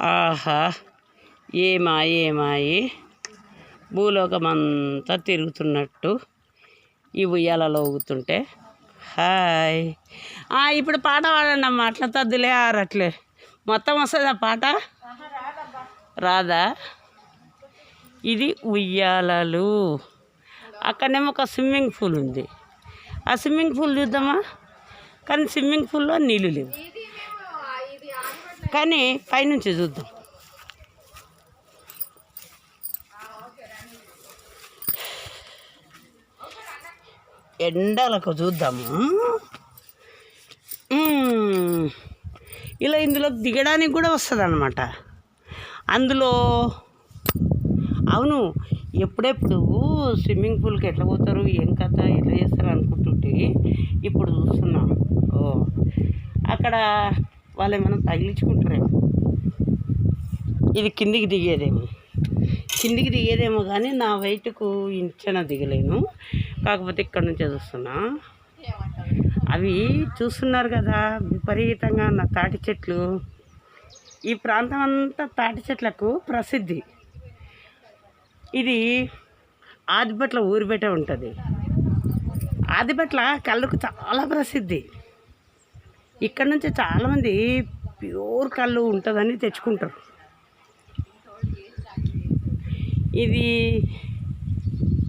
ఆహా ఏమా ఏమాయి భూలోకమంతా తిరుగుతున్నట్టు ఈ ఉయ్యాలలో ఊగుతుంటే హాయ్. ఇప్పుడు పాట పాడండి అమ్మ అట్లా తద్దులే ఆరట్లే. మొత్తం వస్తుందా పాట? రాదా? ఇది ఉయ్యాలలు. అక్కడనేమో ఒక స్విమ్మింగ్ పూల్ ఉంది. ఆ స్విమ్మింగ్ పూల్ చూద్దామా? కానీ స్విమ్మింగ్ పూల్లో నీళ్ళు లేవు. కానీ పైనుంచి చూద్దాం. ఎండలకు చూద్దాము. ఇలా ఇందులో దిగడానికి కూడా వస్తుంది అనమాట అందులో అవును ఎప్పుడెప్పుడు స్విమ్మింగ్ పూల్కి ఎట్లా పోతారు ఏం కథ ఎట్లా చేస్తారు అనుకుంటుంటే ఇప్పుడు చూస్తున్నాం. ఓ అక్కడ వాళ్ళు ఏమైనా తగిలించుకుంటారేమో. ఇది కిందికి దిగేదేమో. కిందికి దిగేదేమో కానీ నా వెయిట్కు ఇంచన దిగలేను. కాకపోతే ఇక్కడ నుంచే చూస్తున్నా. అవి చూస్తున్నారు కదా విపరీతంగా నా తాటి చెట్లు. ఈ ప్రాంతం అంతా తాటి చెట్లకు ప్రసిద్ధి. ఇది ఆదిపట్ల ఊరిబెట ఉంటుంది. ఆదిపట్ల కళ్ళకు చాలా ప్రసిద్ధి. ఇక్కడ నుంచి చాలామంది ప్యూర్ కళ్ళు ఉంటుందని తెచ్చుకుంటారు. ఇది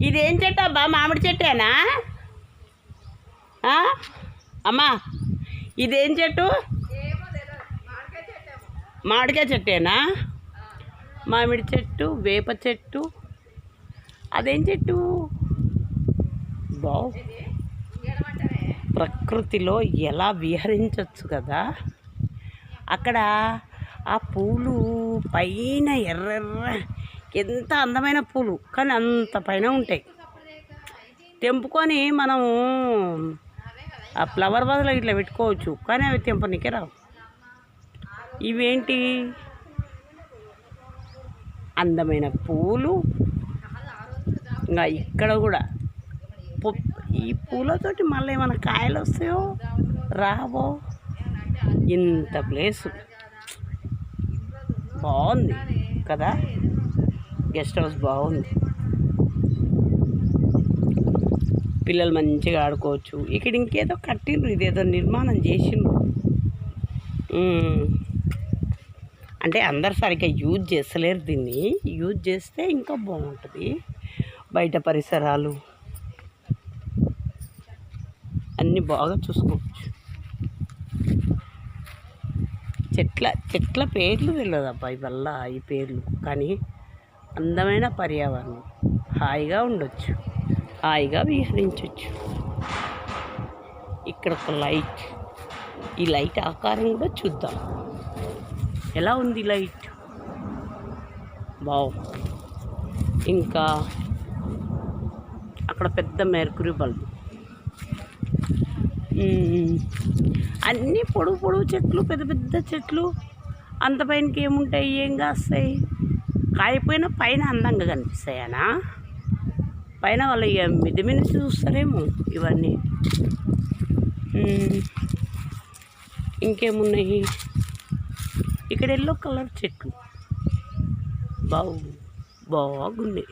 ఇది ఏం చెట్టు అబ్బా? మామిడి చెట్టేనా? అమ్మా ఇదేం చెట్టు? మామిడికాయ చెట్టేనా? మామిడి చెట్టు వేప చెట్టు. అదేం చెట్టు? బావ్. ప్రకృతిలో ఎలా విహరించవచ్చు కదా? అక్కడ ఆ పూలు పైన ఎర్రెర్ర ఎంత అందమైన పూలు కానీ అంత పైన ఉంటాయి. తెంపుకొని మనము ఆ ఫ్లవర్ బదులు ఇట్లా పెట్టుకోవచ్చు కానీ అవి తెంపనికే రావు. ఇవేంటి? అందమైన పూలు. ఇంకా ఇక్కడ కూడా ఈ పూలతోటి మళ్ళీ ఏమైనా కాయలు వస్తాయో రావో? ఇంత ప్లేసు బాగుంది కదా? గెస్ట్ హౌస్ బాగుంది. పిల్లలు మంచిగా ఆడుకోవచ్చు. ఇక్కడ ఇంకేదో కట్టిండ్రు ఇదేదో నిర్మాణం చేసిండ్రు. అంటే అందరు సరిగ్గా యూజ్ చేస్తలేరు దీన్ని. యూజ్ చేస్తే ఇంకా బాగుంటుంది. బయట పరిసరాలు. అన్నీ బాగా చూసుకోవచ్చు. చెట్ల చెట్ల పేర్లు తెలియదబ్బా ఇవల్ల ఈ పేర్లు. కానీ అందమైన పర్యావరణం. హాయిగా ఉండొచ్చు. హాయిగా విహరించవచ్చు ఇక్కడ ఒక లైట్. ఈ లైట్ ఆకారం కూడా చూద్దాం. ఎలా ఉంది లైట్? బావు ఇంకా అక్కడ పెద్ద మెర్కురీ బల్బు. అన్నీ పొడుగు పొడుగు చెట్లు పెద్ద పెద్ద చెట్లు. అంత పైనకి ఏముంటాయి? ఏం కాస్తాయి? కాయపోయిన పైన అందంగా కనిపిస్తాయనా పైన వాళ్ళు ఇక మిద్ది మీద చూస్తారేమో ఇవన్నీ. ఇంకేమున్నాయి? ఇక్కడ ఎల్లో కలర్ చెట్లు బాగు బాగున్నాయి